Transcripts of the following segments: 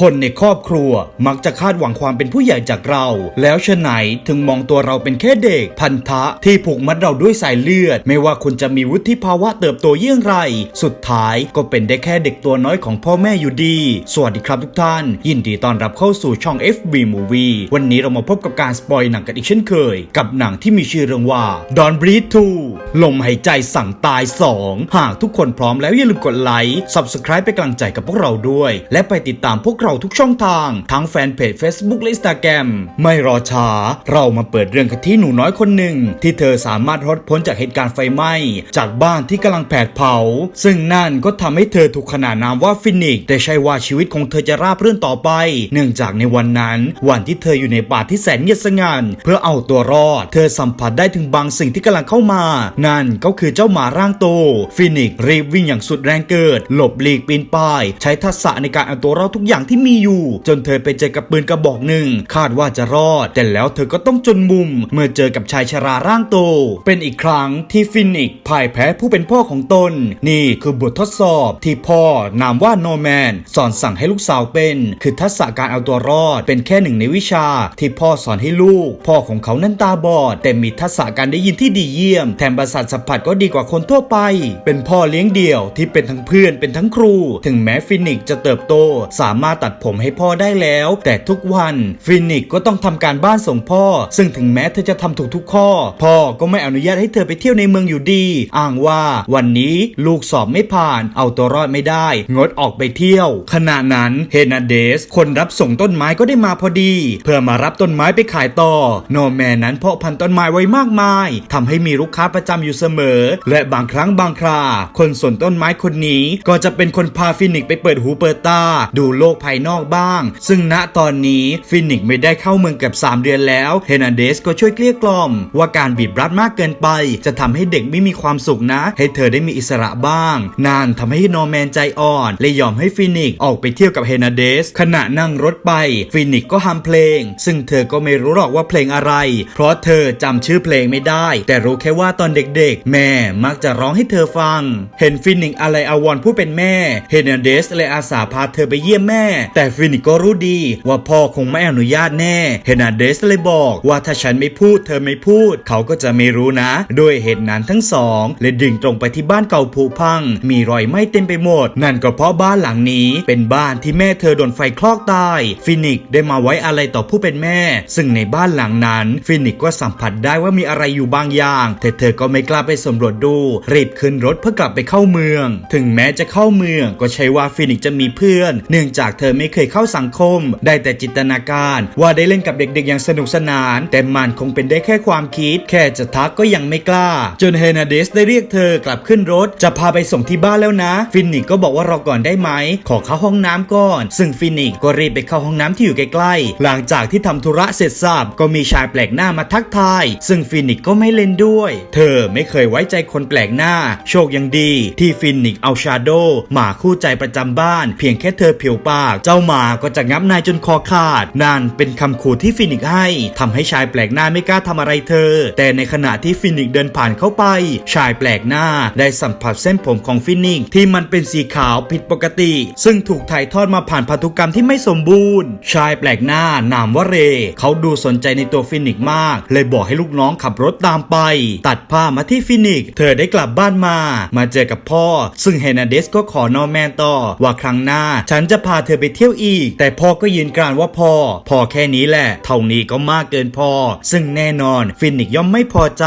คนในครอบครัวมักจะคาดหวังความเป็นผู้ใหญ่จากเรา แล้วฉะไหนถึงมองตัวเราเป็นแค่เด็ก พันธะที่ผูกมัดเราด้วยสายเลือด ไม่ว่าคุณจะมีวุฒิภาวะเติบโตเยี่ยงไร สุดท้ายก็เป็นได้แค่เด็กตัวน้อยของพ่อแม่อยู่ดี สวัสดีครับทุกท่าน ยินดีต้อนรับเข้าสู่ช่อง FB Movie วันนี้เรามาพบกับการสปอยหนังกันอีกเช่นเคย กับหนังที่มีชื่อเรื่องว่า Don't Breathe 2ลมหายใจสั่งตาย 2 หากทุกคนพร้อมแล้วอย่าลืมกดไลค์ Subscribe เป็นกำลังใจกับพวกเราด้วย และไปติดตามพวกเราทุกช่องทาง ทั้งแฟนเพจ Facebook และ Instagram ไม่รอช้า เรามาเปิดเรื่องกันที่หนูน้อยคนหนึ่ง ที่เธอสามารถรอดพ้นจากเหตุการณ์ไฟไหม้ จากบ้านที่กำลังแผดเผา ซึ่งนั่นก็ทำให้เธอถูกขนานนามว่าฟินิกซ์แต่ใช่ว่าชีวิตของเธอจะราบรื่นต่อไป เนื่องจากในวันนั้นวันที่เธออยู่ในป่าที่แสนเงียบสงัดเพื่อเอาตัวรอด เธอสัมผัสได้ถึงบางสิ่งที่กำลังเข้ามา นั่นก็คือเจ้าหมาร่างโต ฟินิกซ์รีบวิ่งอย่างสุดแรงเกิด หลบหลีกปีนป่าย ใช้ทักษะในการเอาตัวรอดทุกอย่างที่มีอยู่ จนเธอไปเจอกับปืนกระบอกหนึ่งคาดว่าจะรอด แต่แล้วเธอก็ต้องจนมุม เมื่อเจอกับชายชราร่างโต เป็นอีกครั้งที่ฟินิกพ่ายแพ้ผู้เป็นพ่อของตน นี่คือบททดสอบที่พ่อนามว่าโนแมน สอนสั่งให้ลูกสาวเป็น คือทักษะการเอาตัวรอด เป็นแค่หนึ่งในวิชา ที่พ่อสอนให้ลูก พ่อของเขานั้นตาบอด แต่มีทักษะการได้ยินที่ดีเยี่ยม แถมประสาทสัมผัสก็ดีกว่าคนทั่วไป เป็นพ่อเลี้ยงเดี่ยวที่เป็นทั้งเพื่อนเป็นทั้งครู ถึงแม้ฟินิกจะเติบโต สามารถตัดผมให้พ่อได้แล้ว แต่ทุกวันฟินิกก็ต้องทำการบ้านส่งพ่อ ซึ่งถึงแม้เธอจะทำถูกทุกข้อ พ่อก็ไม่อนุญาตให้เธอไปเที่ยวในเมืองอยู่ดี อ้างว่าวันนี้ลูกสอบไม่ผ่าน เอาตัวรอดไม่ได้ งดออกไปเที่ยว ขณะนั้นเฮนาเดส คนรับส่งต้นไม้ก็ได้มาพอดี เพื่อมารับต้นไม้ไปขายต่อ โนแมนนั้นเพาะพันธุ์ต้นไม้ไว้มากมายทำให้มีลูกค้าประจำอยู่เสมอ และบางครั้งบางครา คนสวนต้นไม้คนนี้ก็จะเป็นคนพาฟินิกไปเปิดหูเปิดตา ดูโลกภายนอกบ้าง ซึ่งณตอนนี้ฟินิกไม่ได้เข้าเมืองเกับ3 เดือนแล้วเฮนาเดสก็ช่วยเกลี้ยกล่อม ว่าการบีบรัดมากเกินไป จะทำให้เด็กไม่มีความสุขนะ ให้เธอได้มีอิสระบ้าง นานทำให้โนแมนใจอ่อนและยอมให้ฟินิกออกไปเที่ยวกับเฮนาเดสขณะนั่งรถไปฟินิกก็ฮัมเพลง ซึ่งเธอก็ไม่รู้หรอกว่าเพลงอะไร เพราะเธอจำชื่อเพลงไม่ได้ แต่รู้แค่ว่าตอนเด็กๆ แม่มักจะร้องให้เธอฟัง เห็นฟินิกอะไรอาวรผู้เป็นแม่เฮนาเดสเลยอาสาพาเธอไปเยี่ยมแม่แต่ฟินิกก็รู้ดีว่าพ่อคงไม่อนุญาตแน่เฮนาเดสเลยบอกว่าถ้าฉันไม่พูดเธอไม่พูด เขาก็จะไม่รู้นะด้วยเหตุนั้นทั้งสองเลยดึงตรงไปที่บ้านเก่าผุพัง มีรอยไหม้เต็มไปหมด นั่นก็เพราะบ้านหลังนี้เป็นบ้านที่แม่เธอโดนไฟคลอกตาย ฟินิกได้มาไว้อะไรต่อผู้เป็นแม่ ซึ่งในบ้านหลังนั้น ฟินิกก็สัมผัสได้ว่ามีอะไรอยู่บางอย่าง แต่เธอก็ไม่กล้าไปสำรวจดู รีบขึ้นรถเพื่อกลับไปเข้าเมือง ถึงแม้จะเข้าเมืองก็ใช่ว่าฟินิกจะมีเพื่อน เนื่องจากเธออไม่เคยเข้าสังคม ได้แต่จินตนาการว่าได้เล่นกับเด็กๆ อย่างสนุกสนาน แต่มันคงเป็นได้แค่ความคิด แค่จะทักก็ยังไม่กล้า จนเฮนาเดสได้เรียกเธอกลับขึ้นรถ จะพาไปส่งที่บ้านแล้วนะ ฟินิกก็บอกว่ารอก่อนได้ไหม ขอเข้าห้องน้ำก่อน ซึ่งฟินิกก็รีบไปเข้าห้องน้ำที่อยู่ใกล้ๆ หลังจากที่ทำธุระเสร็จสับก็มีชายแปลกหน้ามาทักทาย ซึ่งฟินิกก็ไม่เล่นด้วย เธอไม่เคยไว้ใจคนแปลกหน้า โชคยังดี ที่ฟินิกเอาชาโดหมาคู่ใจประจำบ้าน เพียงแค่เธอเพียวปากเจ้าหมาก็จะงับนายจนคอขาด นั่นเป็นคำขู่ที่ฟินิกให้ทำให้ชายแปลกหน้าไม่กล้าทำอะไรเธอ แต่ในขณะที่ฟินิกเดินผ่านเข้าไป ชายแปลกหน้าได้สัมผัสเส้นผมของฟินิกที่มันเป็นสีขาวผิดปกติ ซึ่งถูกถ่ายทอดมาผ่านพันธุกรรมที่ไม่สมบูรณ์ ชายแปลกหน้านามว่าเร เขาดูสนใจในตัวฟินิกมาก เลยบอกให้ลูกน้องขับรถตามไป ตัดผ้ามาที่ฟินิก เธอได้กลับบ้านมา มาเจอกับพ่อ ซึ่งเฮนาเดสก็ขอนอแมนต่อว่าครั้งหน้า ฉันจะพาเธอไปเที่ยวอีก แต่พ่อก็ยืนกรานว่าพ่อพอแค่นี้แหละ เท่านี้ก็มากเกินพอ ซึ่งแน่นอนฟินิกย่อมไม่พอใจ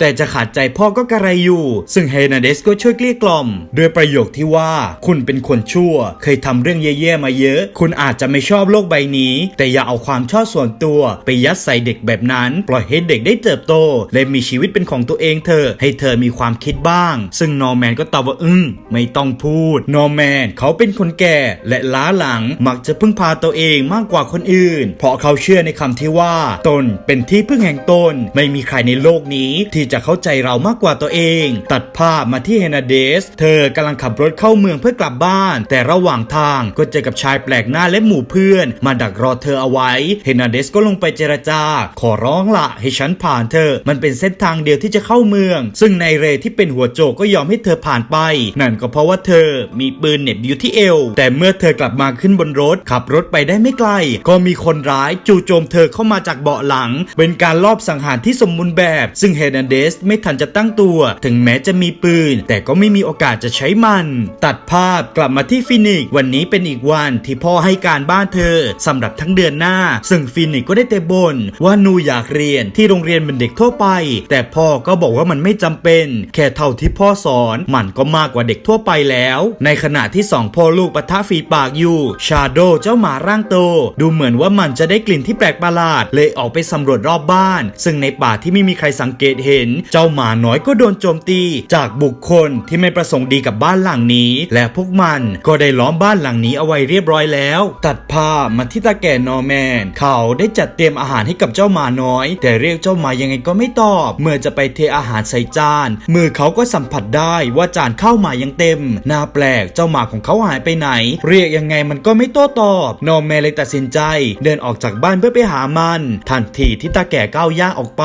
แต่จะขาดใจพ่อก็กระไรอยู่ ซึ่งเฮนาเดสก็ช่วยเกลี้ยกล่อมด้วยประโยคที่ว่า คุณเป็นคนชั่ว เคยทำเรื่องแย่ๆมาเยอะ คุณอาจจะไม่ชอบโลกใบนี้ แต่อย่าเอาความชอบส่วนตัว ไปยัดใส่เด็กแบบนั้น ปล่อยให้เด็กได้เติบโต และมีชีวิตเป็นของตัวเองเถอให้เธอมีความคิดบ้าง ซึ่งนอร์แมนก็ตอบว่าอึ้งไม่ต้องพูด นอร์แมนเขาเป็นคนแก่และล้าหลังมักจะพึ่งพาตัวเองมากกว่าคนอื่น เพราะเขาเชื่อในคำที่ว่า ตนเป็นที่พึ่งแห่งตน ไม่มีใครในโลกนี้ที่จะเข้าใจเรามากกว่าตัวเอง ตัดภาพมาที่เฮนาเดส เธอกำลังขับรถเข้าเมืองเพื่อกลับบ้าน แต่ระหว่างทางก็เจอกับชายแปลกหน้าและหมู่เพื่อน มาดักรอเธอเอาไว้ เฮนาเดสก็ลงไปเจรจา ขอร้องละให้ฉันผ่านเธอ มันเป็นเส้นทางเดียวที่จะเข้าเมือง ซึ่งในเรที่เป็นหัวโจกก็ยอมให้เธอผ่านไป นั่นก็เพราะว่าเธอมีปืนเหน็บอยู่ที่เอว แต่เมื่อเธอกลับมาขึ้นบนรถ ขับรถไปได้ไม่ไกล ก็มีคนร้ายจู่โจมเธอเข้ามาจากเบาะหลัง เป็นการลอบสังหารที่สมบูรณ์แบบ ซึ่งเฮนันเดสไม่ทันจะตั้งตัว ถึงแม้จะมีปืน แต่ก็ไม่มีโอกาสจะใช้มัน ตัดภาพกลับมาที่ฟินิกซ์วันนี้เป็นอีกวันที่พ่อให้การบ้านเธอสำหรับทั้งเดือนหน้า ซึ่งฟินิกซ์ก็ได้แต่บ่นว่านูอยากเรียนที่โรงเรียนเป็นเด็กทั่วไป แต่พ่อก็บอกว่ามันไม่จำเป็น แค่เท่าที่พ่อสอนมันก็มากกว่าเด็กทั่วไปแล้ว ในขณะที่สองพ่อลูกปะทะฝีปากอยู่ชาโดเจ้าหมาร่างโต ดูเหมือนว่ามันจะได้กลิ่นที่แปลกประหลาด เลยออกไปสำรวจรอบบ้าน ซึ่งในป่าที่ไม่มีใครสังเกตเห็น เจ้าหมาน้อยก็โดนโจมตี จากบุคคลที่ไม่ประสงค์ดีกับบ้านหลังนี้ และพวกมันก็ได้ล้อมบ้านหลังนี้เอาไว้เรียบร้อยแล้ว ตัดภาพมาที่ตาแก่นอร์แมน เขาได้จัดเตรียมอาหารให้กับเจ้าหมาน้อย แต่เรียกเจ้าหมายังไงก็ไม่ตอบ เมื่อจะไปเทอาหารใส่จาน มือเขาก็สัมผัสได้ว่าจานข้าวหมายังเต็มน่าแปลกเจ้าหมาของเขาหายไปไหน เรียกยังไงมันก็ไม่โต้ตอบนอร์แมเลยตัดสินใจ เดินออกจากบ้านเพื่อไปหามัน ทันทีที่ตาแก่ก้าวย่างออกไป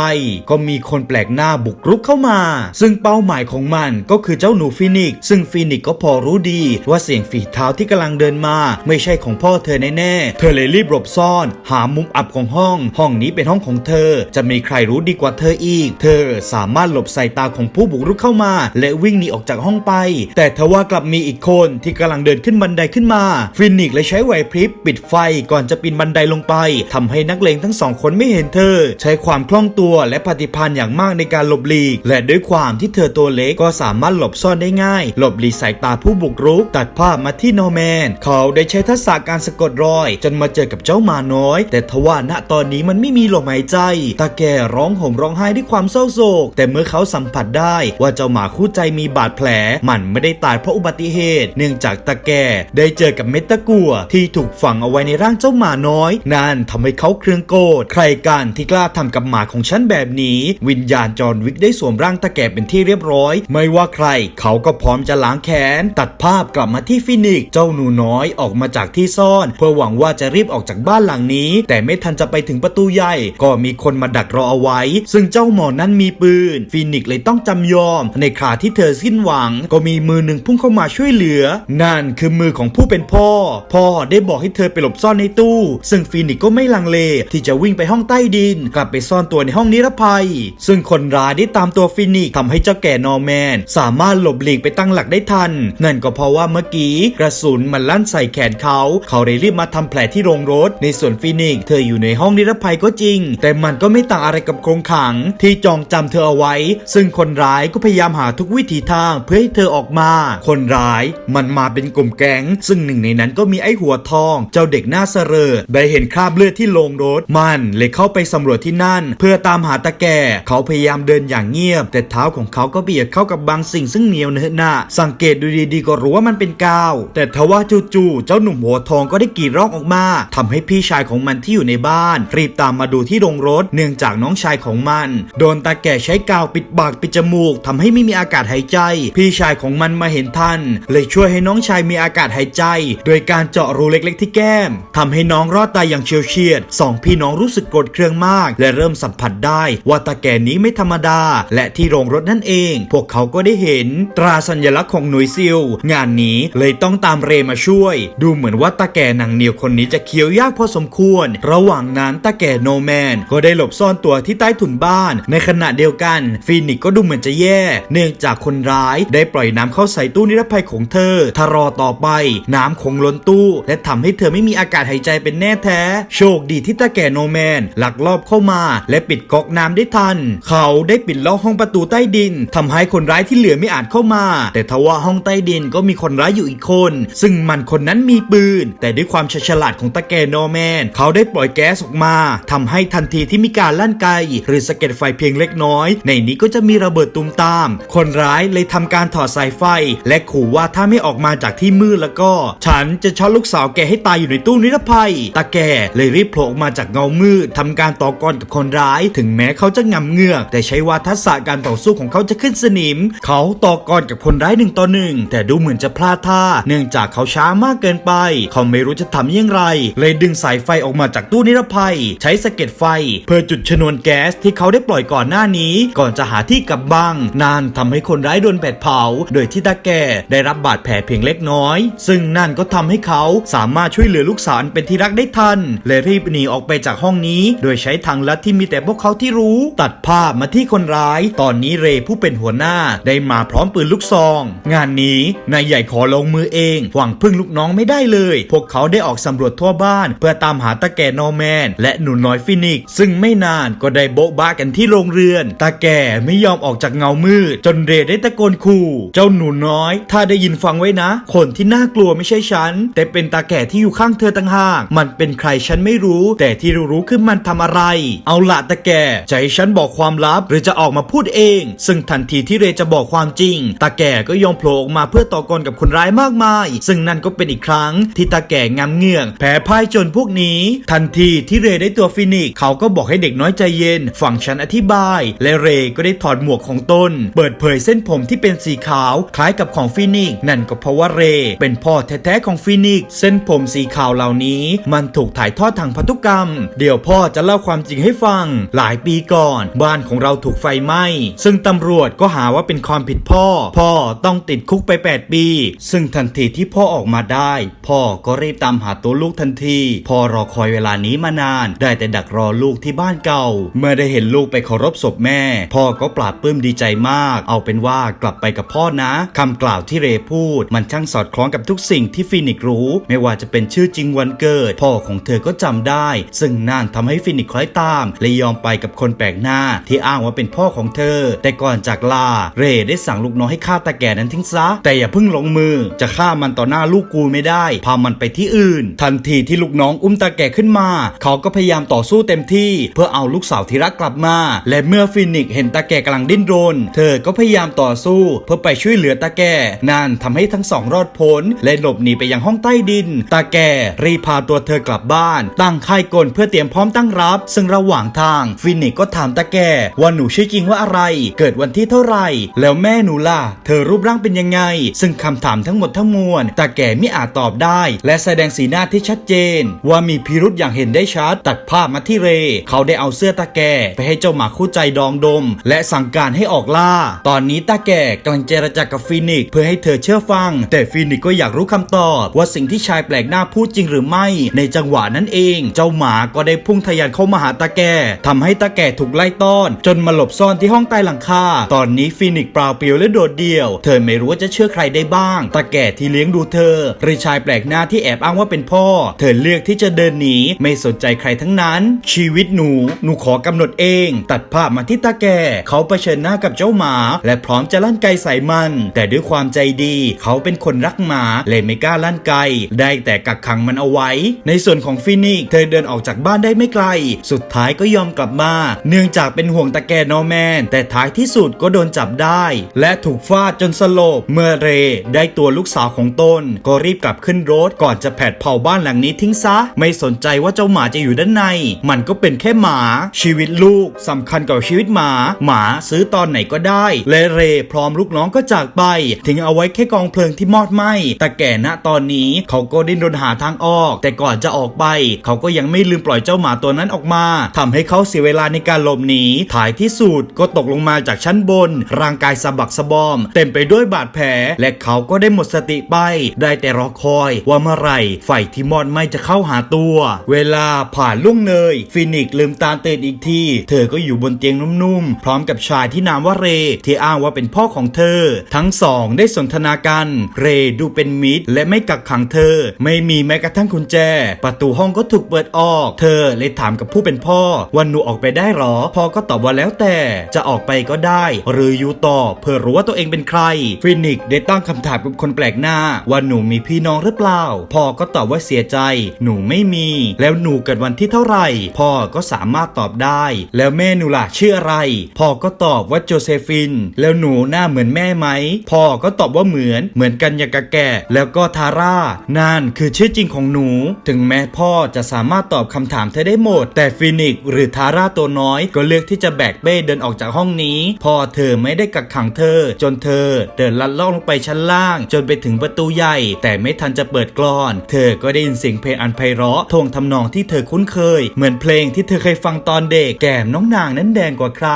ก็มีคนแปลกหน้าบุกรุกเข้ามา ซึ่งเป้าหมายของมันก็คือเจ้าหนูฟินิก ซึ่งฟินิกก็พอรู้ดี ว่าเสียงฝีเท้าที่กำลังเดินมาไม่ใช่ของพ่อเธอแน่ๆ เธอเลยรีบหลบซ่อน หามุมอับของห้อง ห้องนี้เป็นห้องของเธอ จะมีใครรู้ดีกว่าเธออีก เธอสามารถหลบสายตาของผู้บุกรุกเข้ามา และวิ่งหนีออกจากห้องไป แต่ทว่ากลับมีอีกคนที่กำลังเดินขึ้นบันไดขึ้นมา ฟินิกซ์เลยใช้ไหวพริบปิดไฟก่อนจะปีนบันไดลงไปทำให้นักเลงทั้งสองคนไม่เห็นเธอ ใช้ความคล่องตัวและปฏิภาณอย่างมากในการหลบหลีก และด้วยความที่เธอตัวเล็กก็สามารถหลบซ่อนได้ง่าย หลบหลีกสายตาผู้บุกรุก ตัดภาพมาที่โนแมน เขาได้ใช้ทักษะการสะกดรอย จนมาเจอกับเจ้าหมาน้อย แต่ทว่าณตอนนี้มันไม่มีลมหายใจ ตาแก่ร้องห่มร้องไห้ด้วยความเศร้าโศก แต่เมื่อเขาสัมผัสได้ว่าเจ้าหมาคู่ใจมีบาดแผล มันไม่ได้ตายเพราะอุบัติเหตุ เนื่องจากตาแก่ได้เจอกับเมตะกัวที่ถูกฝังเอาไว้ในร่างเจ้าหมาน้อย นั่นทำให้เขาเครืองโกรธใครกันที่กล้าทำกับหมาของฉันแบบนี้ วิญญาณจอห์นวิกได้สวมร่างตาแก่เป็นที่เรียบร้อย ไม่ว่าใคร เขาก็พร้อมจะล้างแค้นตัดภาพกลับมาที่ฟินิกเจ้าหนูน้อยออกมาจากที่ซ่อน เพื่อหวังว่าจะรีบออกจากบ้านหลังนี้ แต่ไม่ทันจะไปถึงประตูใหญ่ ก็มีคนมาดักรอเอาไว้ ซึ่งเจ้าหมอนั้นมีปืน ฟินิกเลยต้องจำยอม ในขณะที่เธอสิ้นหวัง ก็มีมือหนึ่งพุ่งเข้ามาช่วยเหลือ นั่นคือมือของผู้เป็นพ่อพ่อได้บอกให้เธอไปหลบซ่อนในตู้ ซึ่งฟินิกก็ไม่ลังเลที่จะวิ่งไปห้องใต้ดิน กลับไปซ่อนตัวในห้องนิรภัย ซึ่งคนร้ายได้ตามตัวฟินิกซ์ทำให้เจ้าแก่นอร์แมน สามารถหลบหลีกไปตั้งหลักได้ทัน นั่นก็เพราะว่าเมื่อกี้กระสุนมันลั่นใส่แขนเขา เขาเลยรีบมาทำแผลที่โรงรถ ในส่วนฟินิกเธออยู่ในห้องนิรภัยก็จริง แต่มันก็ไม่ต่างอะไรกับกรงขัง ที่จองจำเธอเอาไว้ ซึ่งคนร้ายก็พยายามหาทุกวิถีทางเพื่อให้เธอออกมา คนร้ายมันมาเป็นกลุ่มแก๊งซึ่งหนึ่งในนั้นก็มีไอ้หัวทอง เจ้าเด็กหน้าเสรอได้เห็นคราบเลือดที่โรงรถ มันเลยเข้าไปสำรวจที่นั่น เพื่อตามหาตาแก่เขาพยายามเดินอย่างเงียบ แต่เท้าของเขาก็เบียดเข้ากับบางสิ่งซึ่งเหนียวเนอะหนะสังเกตดูดีๆก็รู้ว่ามันเป็นกาว แต่ทว่าจู่ๆเจ้าหนุ่มหัวทองก็ได้กรีดร้องออกมาทำให้พี่ชายของมันที่อยู่ในบ้าน รีบตามมาดูที่โรงรถ เนื่องจากน้องชายของมัน โดนตาแก่ใช้กาวปิดปากปิดจมูกทำให้ไม่มีอากาศหายใจ พี่ชายของมันมาเห็นทันเลยช่วยให้น้องชายมีอากาศหายใจ โดยการการเจาะรูเล็กๆ ที่แก้มทำให้น้องรอดตายอย่างเฉียวเฉียดสองพี่น้องรู้สึกโกรธเคืองมาก และเริ่มสัมผัสได้ว่าตาแก่นี้ไม่ธรรมดา และที่โรงรถนั่นเอง พวกเขาก็ได้เห็น ตราสัญลักษณ์ของหน่วยซิล งานนี้เลยต้องตามเรมาช่วย ดูเหมือนว่าตาแก่หนังเหนียวคนนี้จะเคี้ยวยากพอสมควร ระหว่างนั้นตาแก่โนแมนก็ได้หลบซ่อนตัวที่ใต้ถุนบ้าน ในขณะเดียวกัน ฟีนิกก็ดูเหมือนจะแย่ เนื่องจากคนร้ายได้ปล่อยน้ำเข้าใส่ตู้นิรภัยของเธอถ้ารอต่อไป น้ำคงล้นตู้ และทำให้เธอไม่มีอากาศหายใจเป็นแน่แท้ โชคดีที่ตาแก่โนแมนหลักลอบเข้ามา และปิดก๊อกน้ำได้ทัน เขาได้ปิดล็อกห้องประตูใต้ดินทำให้คนร้ายที่เหลือไม่อาจเข้ามา แต่ทว่าห้องใต้ดินก็มีคนร้ายอยู่อีกคน ซึ่งมันคนนั้นมีปืน แต่ด้วยความฉลาดของตาแก่โนแมน เขาได้ปล่อยแก๊สออกมาทำให้ทันทีที่มีการลั่นไกหรือสะเก็ดไฟเพียงเล็กน้อย ในนี้ก็จะมีระเบิดตุ้มตาม คนร้ายเลยทำการถอดสายไฟ และขู่ว่าถ้าไม่ออกมาจากที่มืดแล้วก็ ฉันจะช็อตลูกสาวแกให้ตายอยู่ในตู้นิรภัย ตาแก่เลยรีบโผล่ออกมาจากเงามืดทำการต่อกรกับคนร้าย ถึงแม้เขาจะงำเงือก แต่ใช้วาทักษะการต่อสู้ของเขาจะขึ้นสนิม เขาต่อกรกับคนร้ายหนึ่งต่อหนึ่งแต่ดูเหมือนจะพลาดท่า เนื่องจากเขาช้ามากเกินไป เขาไม่รู้จะทำอย่างไร เลยดึงสายไฟออกมาจากตู้นิรภัย ใช้สะเก็ดไฟ เพื่อจุดชนวนแก๊สที่เขาได้ปล่อยก่อนหน้านี้ ก่อนจะหาที่กลับบ้างนานทำให้คนร้ายโดนแผดเผา โดยที่ตาแก่ได้รับบาดแผลเพียงเล็กน้อย ซึ่งนั่นก็ทำให้เขาสามารถช่วยเหลือลูกสาวเป็นที่รักได้ทันและรีบหนีออกไปจากห้องนี้ โดยใช้ทางลัดที่มีแต่พวกเขาที่รู้ ตัดภาพมาที่คนร้าย ตอนนี้เรผู้เป็นหัวหน้าได้มาพร้อมปืนลูกซอง งานนี้นายใหญ่ขอลงมือเอง หวังพึ่งลูกน้องไม่ได้เลย พวกเขาได้ออกสำรวจทั่วบ้าน เพื่อตามหาตาแก่นอร์แมน และหนูน้อยฟินิก ซึ่งไม่นานก็ได้โบ๊ะบ้ากันที่โรงเรือน ตาแก่ไม่ยอมออกจากเงามืด จนเรได้ตะโกนขู่ เจ้าหนูน้อย ถ้าได้ยินฟังไว้นะ คนที่น่ากลัวไม่ใช่ฉันแต่เป็นตาแก่ที่อยู่ข้างเธอต่างหาก มันเป็นใครฉันไม่รู้ แต่ที่รู้คือมันทำอะไร เอาละตาแก่จะให้ฉันบอกความลับหรือจะออกมาพูดเอง ซึ่งทันทีที่เรจะบอกความจริง ตาแก่ก็ยอมโผล่ออกมาเพื่อต่อกรกับคนร้ายมากมาย ซึ่งนั่นก็เป็นอีกครั้งที่ตาแก่งามเงื่องแพ้พ่ายจนพวกนี้ ทันทีที่เรได้ตัวฟินิกเขาก็บอกให้เด็กน้อยใจเย็น ฝั่งฉันอธิบาย และเรก็ได้ถอดหมวกของตนเปิดเผยเส้นผมที่เป็นสีขาว คล้ายกับของฟินิกนั่นก็เพราะว่าเร เป็นพ่อแท้ๆของฟินิกซ์เส้นผมสีขาวเหล่านี้ มันถูกถ่ายทอดทางพันธุกรรม เดี๋ยวพ่อจะเล่าความจริงให้ฟัง หลายปีก่อน บ้านของเราถูกไฟไหม้ซึ่งตำรวจก็หาว่าเป็นความผิดพ่อ พ่อต้องติดคุกไป 8 ปี ซึ่งทันทีที่พ่อออกมาได้ พ่อก็รีบตามหาตัวลูกทันทีพ่อรอคอยเวลานี้มานาน ได้แต่ดักรอลูกที่บ้านเก่า เมื่อได้เห็นลูกไปเคารพศพแม่ พ่อก็ปลาบปลื้มดีใจมาก เอาเป็นว่ากลับไปกับพ่อนะคำกล่าวที่เรพูด มันช่างสอดคล้องกับทุกสิ่งที่ฟินิกซ์รู้ ไม่ว่าจะเป็นชื่อจริงวันเกิด พ่อของเธอก็จำได้ ซึ่งนั่นทำให้ฟินิกคล้อยตาม และยอมไปกับคนแปลกหน้า ที่อ้างว่าเป็นพ่อของเธอ แต่ก่อนจากลา เรได้สั่งลูกน้องให้ฆ่าตาแก่นั้นทิ้งซะ แต่อย่าเพิ่งลงมือ จะฆ่ามันต่อหน้าลูกกูไม่ได้ พามันไปที่อื่น ทันทีที่ลูกน้องอุ้มตาแก่ขึ้นมา เขาก็พยายามต่อสู้เต็มที่ เพื่อเอาลูกสาวที่รักกลับมา และเมื่อฟินิกเห็นตาแก่กำลังดิ้นรน เธอก็พยายามต่อสู้ เพื่อไปช่วยเหลือตาแก่ นั่นทำให้ทั้งสองรอดพ้นและหลบหนีไปยังห้องใต้ดิน ตาแก่รีพาตัวเธอกลับบ้าน ตั้งค่ายกลเพื่อเตรียมพร้อมตั้งรับ ซึ่งระหว่างทางฟินิกก็ถามตาแก่ว่าหนูชื่อจริงว่าอะไร เกิดวันที่เท่าไหร่ แล้วแม่หนูล่ะ เธอรูปร่างเป็นยังไง ซึ่งคำถามทั้งหมดทั้งมวลตาแก่ไม่อาจตอบได้ และแสดงสีหน้าที่ชัดเจน ว่ามีพิรุษอย่างเห็นได้ชัด ตัดภาพมาที่เร เขาได้เอาเสื้อตาแก่ไปให้เจ้าหมาคู่ใจดองดม และสั่งการให้ออกล่า ตอนนี้ตาแก่กำลังเจรจากับฟินิกเพื่อให้เธอเชื่อฟัง แต่ฟินิกก็อยากรู้คำตอบว่าสิ่งที่ชายแปลกหน้าพูดจริงหรือไม่ ในจังหวะนั้นเอง เจ้าหมาก็ได้พุ่งทะยานเข้ามาหาตาแก่ทำให้ตาแก่ถูกไล่ต้อน จนมาหลบซ่อนที่ห้องใต้หลังคาตอนนี้ฟินิกซ์เปล่าเปลี่ยวและโดดเดี่ยว เธอไม่รู้ว่าจะเชื่อใครได้บ้าง ตาแก่ที่เลี้ยงดูเธอ หรือชายแปลกหน้าที่แอบอ้างว่าเป็นพ่อ เธอเลือกที่จะเดินหนีไม่สนใจใครทั้งนั้น ชีวิตหนู หนูขอกำหนดเอง ตัดภาพมาที่ตาแก่ เขาเผชิญหน้ากับเจ้าหมา และพร้อมจะลั่นไกใส่มัน แต่ด้วยความใจดี เขาเป็นคนรักหมาเลยไม่กล้าลั่นไกได้แต่กักขังมันเอาไว้ ในส่วนของฟินิกเธอเดินออกจากบ้านได้ไม่ไกล สุดท้ายก็ยอมกลับมา เนื่องจากเป็นห่วงตาแกนอแมน แต่ท้ายที่สุดก็โดนจับได้ และถูกฟาดจนสลบ เมื่อเรได้ตัวลูกสาวของตน ก็รีบกลับขึ้นรถก่อนจะแผดเผาบ้านหลังนี้ทิ้งซะ ไม่สนใจว่าเจ้าหมาจะอยู่ด้านใน มันก็เป็นแค่หมา ชีวิตลูกสำคัญกว่าชีวิตหมา หมาซื้อตอนไหนก็ได้ และเรพร้อมลูกน้องก็จากไป ทิ้งเอาไว้แค่กองเพลิงที่มอดไหม้ต่แก่ณตอนนี้เขาก็ดิ้นรนหาทางออก แต่ก่อนจะออกไป เขาก็ยังไม่ลืมปล่อยเจ้าหมาตัวนั้นออกมาทำให้เขาเสียเวลาในการหลบหนีถ่ายที่สุดก็ตกลงมาจากชั้นบน ร่างกายสะบักสะบอม เต็มไปด้วยบาดแผล และเขาก็ได้หมดสติไป ได้แต่รอคอย ว่าเมื่อไหร่ไฟที่มอดไหม้จะเข้าหาตัว เวลาผ่านล่วงเลย ฟินิกลืมตาตื่นอีกที เธอก็อยู่บนเตียงนุ่มๆ พร้อมกับชายที่นามว่าเร ที่อ้างว่าเป็นพ่อของเธอ ทั้งสองได้สนทนากัน เรดูเป็นมิตร และไม่กักขังเธอ ไม่มีแม้กระทั่งกุญแจ ประตูห้องก็ถูกเปิดออก เธอเลยถามกับผู้เป็นพ่อว่าหนูออกไปได้หรอ พ่อก็ตอบว่าแล้วแต่จะออกไปก็ได้ หรืออยู่ต่อเพื่อรู้ว่าตัวเองเป็นใคร ฟินิกได้ตั้งคำถามกับคนแปลกหน้า ว่าหนูมีพี่น้องหรือเปล่า พ่อก็ตอบว่าเสียใจ หนูไม่มี แล้วหนูเกิดวันที่เท่าไหร่ พ่อก็สามารถตอบได้ แล้วแม่หนูล่ะชื่ออะไร พ่อก็ตอบว่าโจเซฟิน แล้วหนูหน้าเหมือนแม่ไหม พ่อก็ตอบว่าเหมือน เหมือนกันอย่างกะแก่ แล้วก็ทาร่านั่นคือชื่อจริงของหนู ถึงแม้พ่อจะสามารถตอบคำถามเธอได้หมด แต่ฟินิกหรือทาร่าตัวน้อยก็เลือกที่จะแบกเป้เดินออกจากห้องนี้พ่อเธอไม่ได้กักขังเธอ จนเธอเดินลัดเล่องลงไปชั้นล่าง จนไปถึงประตูใหญ่ แต่ไม่ทันจะเปิดกลอน เธอก็ได้ยินเสียงเพลงอันไพเราะทวงทำนองที่เธอคุ้นเคย เหมือนเพลงที่เธอเคยฟังตอนเด็กแก้มน้องนางนั้นแดงกว่าใคร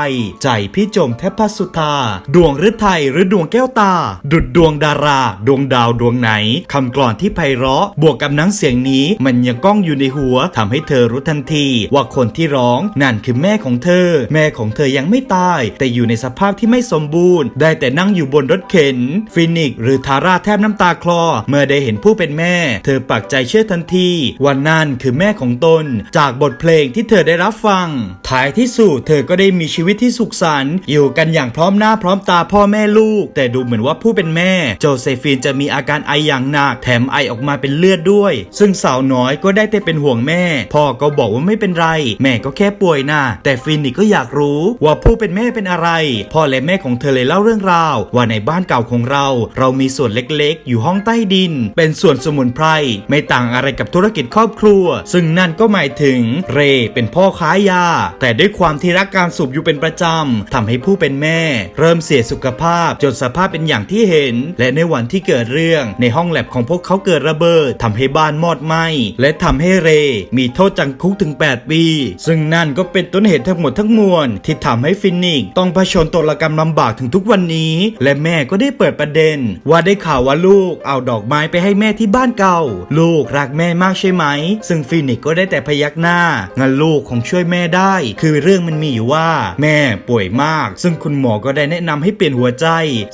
ใจพี่จมแทบพัสสุธาดวงฤทัยหรือดวงแก้วตา ดุดดวงดารา ดวงดาวดวงไหนคำกลอนที่ไพเราะ บวกกับน้ำเสียงนี้มันยังก้องอยู่ในหัวทำให้เธอรู้ทันที ว่าคนที่ร้องนั่นคือแม่ของเธอ แม่ของเธอยังไม่ตาย แต่อยู่ในสภาพที่ไม่สมบูรณ์ ได้แต่นั่งอยู่บนรถเข็น ฟินิก หรือทาร่าแทบน้ำตาคลอ เมื่อได้เห็นผู้เป็นแม่ เธอปักใจเชื่อทันทีว่านั่นคือแม่ของตน จากบทเพลงที่เธอได้รับฟัง ท้ายที่สุดเธอก็ได้มีชีวิตที่สุขสันต์อยู่กันอย่างพร้อมหน้าพร้อมตาพ่อแม่ลูก แต่ดูเหมือนว่าผู้เป็นแม่ โจเซฟีนจะมีอาการไออย่างหนักแถมไอออกมาเป็นเลือดด้วย ซึ่งสาวน้อยก็ได้แต่เป็นห่วงแม่ พ่อก็บอกว่าไม่เป็นไร แม่ก็แค่ป่วยนะแต่ฟินิกก็อยากรู้ว่าผู้เป็นแม่เป็นอะไร พ่อและแม่ของเธอเลยเล่าเรื่องราว ว่าในบ้านเก่าของเรา เรามีส่วนเล็กๆ อยู่ห้องใต้ดิน เป็นส่วนสมุนไพรไม่ต่างอะไรกับธุรกิจครอบครัว ซึ่งนั่นก็หมายถึงเรเป็นพ่อค้ายา แต่ด้วยความที่รักการสูบอยู่เป็นประจำทำให้ผู้เป็นแม่ เริ่มเสียสุขภาพจนสภาพเป็นอย่างที่เห็น และในวันที่เกิดเรื่องในห้องแลบของพวกเขาเกิดระเบิดทำให้บ้านมอดไหม้และทำให้เรมีโทษจำคุกถึง 8 ปี ซึ่งนั่นก็เป็นต้นเหตุทั้งหมดทั้งมวลที่ทำให้ฟินิกต้องเผชิญตกรรมลำบากถึงทุกวันนี้ และแม่ก็ได้เปิดประเด็น ว่าได้ข่าวว่าลูกเอาดอกไม้ไปให้แม่ที่บ้านเก่า ลูกรักแม่มากใช่ไหม ซึ่งฟินิกก็ได้แต่พยักหน้างั้นลูกคงช่วยแม่ได้ คือเรื่องมันมีอยู่ว่า แม่ป่วยมาก ซึ่งคุณหมอก็ได้แนะนำให้เปลี่ยนหัวใจ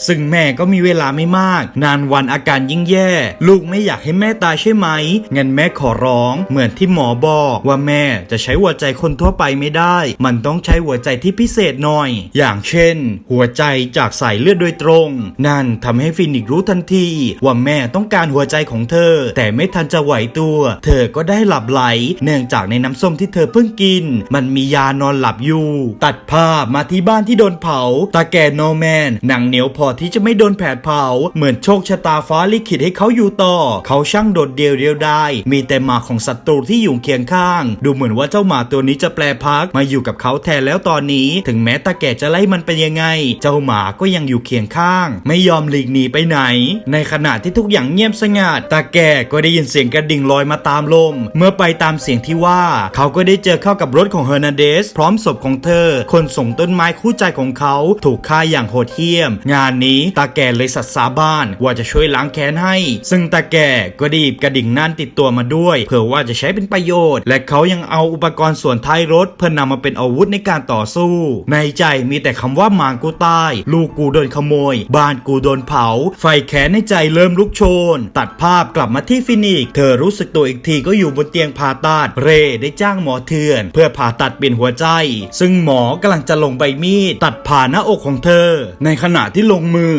ซึ่งแม่ก็มีเวลาไม่มาก นานวันอาการยิ่งแย่ ลูกไม่อยากให้แม่ตายใช่ไหมงั้นแม่ขอร้องเหมือนที่หมอบอกว่าแม่จะใช้หัวใจคนทั่วไปไม่ได้ มันต้องใช้หัวใจที่พิเศษหน่อย อย่างเช่น หัวใจจากสายเลือดโดยตรง นั่นทำให้ฟินิกรู้ทันที ว่าแม่ต้องการหัวใจของเธอ แต่ไม่ทันจะไหวตัว เธอก็ได้หลับไหล เนื่องจากในน้ำส้มที่เธอเพิ่งกิน มันมียานอนหลับอยู่ ตัดภาพมาที่บ้านที่โดนเผา ตาแก่โนแมนหนังเหนียวพอที่จะไม่โดนแผดเผา เหมือนโชคชะตาฟ้าลิขิตให้เขาอยู่ต่อเขาช่างโดดเดี่ยวเดียวได้มีแต่หมาของศัตรูที่อยู่เคียงข้าง ดูเหมือนว่าเจ้าหมาตัวนี้จะแปลพักมาอยู่กับเขาแทนแล้วตอนนี้ ถึงแม้ตาแก่จะไล่มันเป็นยังไง เจ้าหมาก็ยังอยู่เคียงข้าง ไม่ยอมหลีกหนีไปไหน ในขณะที่ทุกอย่างเงียบสงัดตาแก่ก็ได้ยินเสียงกระดิ่งลอยมาตามลม เมื่อไปตามเสียงที่ว่า เขาก็ได้เจอเข้ากับรถของเฮอร์นาเดส พร้อมศพของเธอ คนส่งต้นไม้คู่ใจของเขาถูกฆ่าอย่างโหดเหี้ยม งานนี้ตาแก่เลยสัตว์สาบานว่าจะช่วยล้างแค้นให้ ซึ่งตาแก่ก็ดีบกระดิ่งนั่นติดตัวมาด้วย เผื่อว่าจะใช้เป็นประโยชน์ และเขายังเอาอุปกรณ์ส่วนท้ายรถ เพื่อนำมาเป็นอาวุธในการต่อสู้ ในใจมีแต่คำว่าหมากูตาย ลูกกูโดนขโมย บ้านกูโดนเผา ไฟแค้นในใจเริ่มลุกโชน ตัดภาพกลับมาที่ฟินิกซ์เธอรู้สึกตัวอีกทีก็อยู่บนเตียงผ่าตัด เรได้จ้างหมอเถื่อน เพื่อผ่าตัดเปลี่ยนหัวใจ ซึ่งหมอกำลังจะลงใบมีดตัดผ่าหน้าอกของเธอ ในขณะที่ลงมือ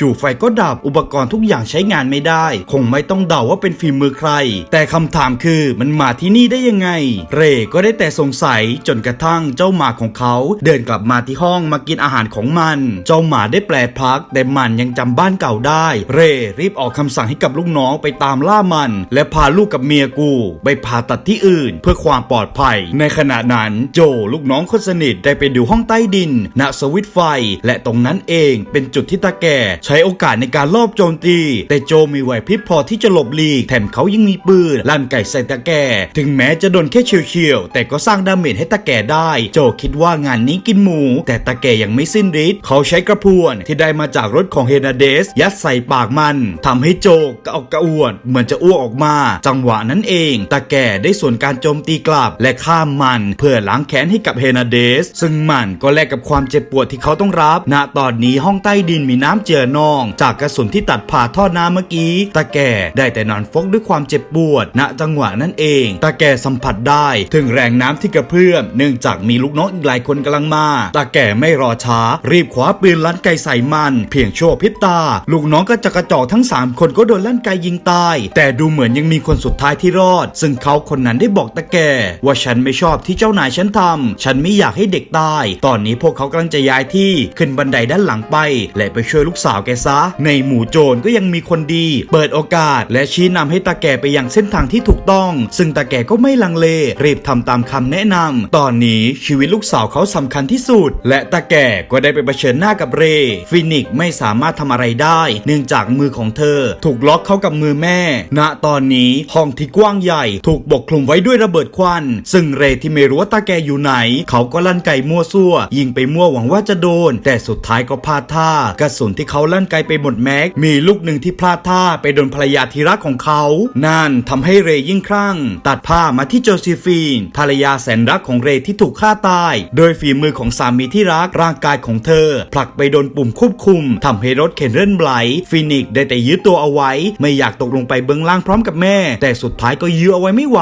จู่ๆไฟก็ดับอุปกรณ์ทุกอย่างใช้งานไม่ได้ คงไม่ต้องเดาว่าเป็นฝีมือใคร แต่คำถามคือมันมาที่นี่ได้ยังไง เรก็ได้แต่สงสัยจนกระทั่งเจ้าหมาของเขาเดินกลับมาที่ห้องมากินอาหารของมัน เจ้าหมาได้แปลพัก แต่มันยังจำบ้านเก่าได้ เรรีบออกคำสั่งให้กับลูกน้องไปตามล่ามัน และพาลูกกับเมียกู ไปผ่าตัดที่อื่น เพื่อความปลอดภัย ในขณะนั้นโจลูกน้องคนสนิทได้ไปดูห้องใต้ดินณสวิตไฟ และตรงนั้นเองเป็นจุดที่ตาแก่ ใช้โอกาสในการลอบโจมตี แต่โจมีไหวพริบพอที่จะหลบหลีกแถมเขายังมีปืนลั่นไก่ใส่ตาแก่ ถึงแม้จะโดนแค่เฉียวๆ แต่ก็สร้างดาเมจให้ตาแก่ได้ โจคิดว่างานนี้กินหมู แต่ตาแก่ยังไม่สิ้นฤทธิ์เขาใช้กระพวนที่ได้มาจากรถของเฮนาเดส ยัดใส่ปากมันทำให้โจกระออกกระอ่วน เหมือนจะอ้วกออกมา จังหวะนั้นเองตาแก่ได้ส่วนการโจมตีกลับและข้ามมัน เพื่อล้างแค้นให้กับเฮนาเดส ซึ่งมันก็แลกกับความเจ็บปวดที่เขาต้องรับ ณตอนนี้ห้องใต้ดินมีน้ำเจือนอง จากกระสุนที่ตัดผ่าท่อน้ำเมื่อกี้ตาแก่ได้แต่นอนฟกด้วยความเจ็บปวด ณจังหวะนั้นเอง ตาแก่สัมผัสได้ถึงแรงน้ำที่กระเพื่อมเนื่องจากมีลูกน้องอีกหลายคนกำลังมา ตาแก่ไม่รอช้า รีบคว้าปืนลั่นไกใส่มัน เพียงชั่วพริบตา ลูกน้องก็จะกระจอกทั้ง 3 คนก็โดนลั่นไกยิงตาย แต่ดูเหมือนยังมีคนสุดท้ายที่รอด ซึ่งเขาคนนั้นได้บอกตาแก่ว่าฉันไม่ชอบที่เจ้านายฉันทำฉันไม่อยากให้เด็กตาย ตอนนี้พวกเขากำลังจะย้ายที่ขึ้นบันไดด้านหลังไป และไปช่วยลูกสาวแกซะ ในหมู่โจรก็ยังมีคนดี เปิดโอกาสและชี้นำให้ตาแก่ไปยังเส้นทางที่ถูกต้อง ซึ่งตาแก่ก็ไม่ลังเล รีบทำตามคำแนะนำตอนนี้ชีวิตลูกสาวเขาสำคัญที่สุด และตาแก่ก็ได้ไปเผชิญหน้ากับเร ฟินิกไม่สามารถทำอะไรได้ เนื่องจากมือของเธอ ถูกล็อกเข้ากับมือแม่ ณตอนนี้ห้องที่กว้างใหญ่ถูกปกคลุมไว้ด้วยระเบิดควัน ซึ่งเรที่ไม่รู้ว่าตาแก่อยู่ไหน เขาก็ลั่นไกมั่วซั่ว ยิงไปมั่วหวังว่าจะโดน แต่สุดท้ายก็พลาดท่ากระสุนที่เขาลั่นไกไปหมดแม็กมีลูกหนึ่งที่พลาดท่าไปโดนภรรยาที่รักของเขา นั่นทำให้เรย์ยิ่งคลั่ง ตัดผ้ามาที่โจซีฟีน ภรรยาแสนรักของเรย์ที่ถูกฆ่าตาย โดยฝีมือของสามีที่รักร่างกายของเธอ ผลักไปโดนปุ่มควบคุมทำให้รถเข็นเลื่อนไหลฟินิกซ์ได้แต่ยื้อตัวเอาไว้ ไม่อยากตกลงไปเบื้องล่างพร้อมกับแม่ แต่สุดท้ายก็ยื้อเอาไว้ไม่ไหว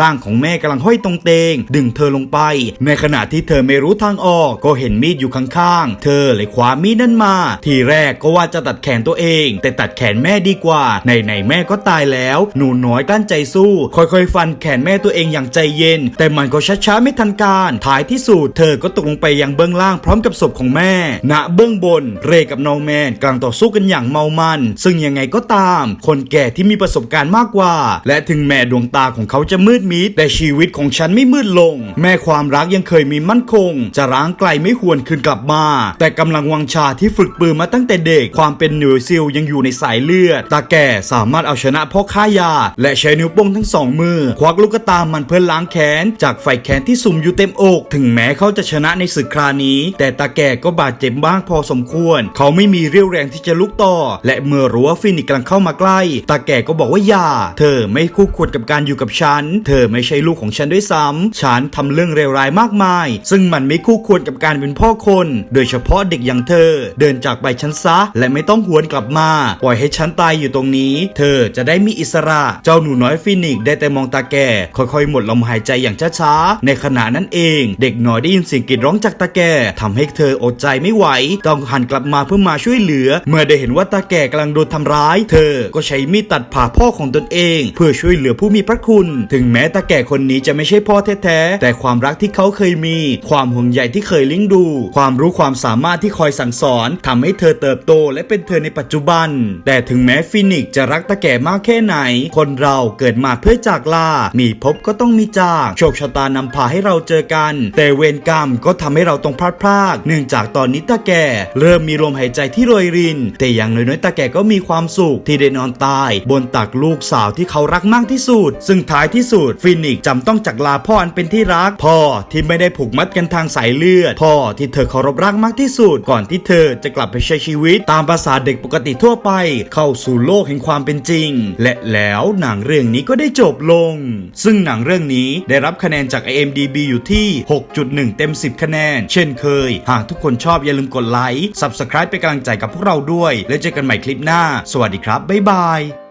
ร่างของแม่กำลังห้อยตรงเตง ดึงเธอลงไป ในขณะที่เธอไม่รู้ทางออก ก็เห็นมีดอยู่ข้างๆ เธอเลยคว้ามีดนั่นมา ทีแรกก็ว่าจะตัดแขนตัวเอง แต่ตัดแขนแม่ดีกว่าไหนๆแม่ก็ตายแล้ว หนูน้อยกลั้นใจสู้ ค่อยๆ ฟันแขนแม่ตัวเองอย่างใจเย็น แต่มันก็ช้าๆไม่ทันการ ท้ายที่สุดเธอก็ตกลงไปยังเบื้องล่างพร้อมกับศพของแม่ ณ เบื้องบน เรกับนอร์แมนกำลังต่อสู้กันอย่างเมามัน ซึ่งยังไงก็ตาม คนแก่ที่มีประสบการณ์มากกว่า และถึงแม้ดวงตาของเขาจะมืดมิดแต่ชีวิตของฉันไม่มืดลง แม่ความรักยังเคยมีมั่นคง จะร้างไกลไม่หวนคืนกลับมา แต่กำลังวังชาที่ฝึกปืนมาตั้งแต่เด็กความเป็นหน่วยซิลยังอยู่ในสายเลือด ตาแก่สามารถเอาชนะพ่อค้ายา และใช้นิ้วโป้งทั้งสองมือ ควักลูกตามันเพื่อล้างแค้น จากไฟแค้นที่สุ่มอยู่เต็มอก ถึงแม้เขาจะชนะในศึกครานี้ แต่ตาแก่ก็บาดเจ็บบ้างพอสมควร เขาไม่มีเรี่ยวแรงที่จะลุกต่อ และเมื่อรู้ว่าฟินิกกำลังเข้ามาใกล้ ตาแก่ก็บอกว่าอย่า เธอไม่คู่ควรกับการอยู่กับฉัน เธอไม่ใช่ลูกของฉันด้วยซ้ำฉันทำเรื่องเลวร้ายมากมาย ซึ่งมันไม่คู่ควรกับการเป็นพ่อคน โดยเฉพาะเด็กอย่างเธอ เดินจากไปฉันซะ และไม่ต้องหวนกลับมา ปล่อยให้ฉันตายอยู่ตรงนี้เธอจะได้มีอิสระ เจ้าหนูน้อยฟินิกซ์ได้แต่มองตาแก่ ค่อยๆ หมดลมหายใจอย่างช้าๆ ในขณะนั้นเอง เด็กน้อยได้ยินเสียงกรีดร้องจากตาแก่ทำให้เธออดใจไม่ไหว ต้องหันกลับมาเพื่อมาช่วยเหลือ เมื่อได้เห็นว่าตาแก่กำลังโดนทำร้าย เธอก็ใช้มีดตัดผ่าพ่อของตนเอง เพื่อช่วยเหลือผู้มีพระคุณ ถึงแม้ตาแก่คนนี้จะไม่ใช่พ่อแท้ๆแต่ความรักที่เขาเคยมี ความห่วงใยที่เคยเลี้ยงดู ความรู้ความสามารถที่คอยสั่งสอนทำให้เธอเติบโตและเป็นเธอในปัจจุบัน แต่ถึงแม้ฟินิกซ์จะรักตาแก่มากแค่ไหน คนเราเกิดมาเพื่อจากลา มีพบก็ต้องมีจาก โชคชะตานำพาให้เราเจอกัน แต่เวรกรรมก็ทำให้เราต้องพลาดพลาดเนื่องจากตอนนี้ตาแก่ เริ่มมีลมหายใจที่โรยริน แต่อย่างน้อยๆตาแก่ก็มีความสุขที่ได้นอนตาย บนตักลูกสาวที่เขารักมากที่สุด ซึ่งท้ายที่สุดฟินิกจำต้องจากลาพ่ออันเป็นที่รัก พ่อที่ไม่ได้ผูกมัดกันทางสายเลือด พ่อที่เธอเคารพรักมากที่สุด ก่อนที่เธอจะกลับไปใช้ชีวิต ตามภาษาเด็กปกติทั่วไป เข้าสู่โลกแห่งความเป็นจริง และแล้วหนังเรื่องนี้ก็ได้จบลง ซึ่งหนังเรื่องนี้ได้รับคะแนนจาก IMDB อยู่ที่ 6.1 เต็ม 10 คะแนน เช่นเคย หากทุกคนชอบอย่าลืมกดไลค์ Subscribe เป็นกำลังใจกับพวกเราด้วย แล้วเจอกันใหม่คลิปหน้า สวัสดีครับ บ๊ายบาย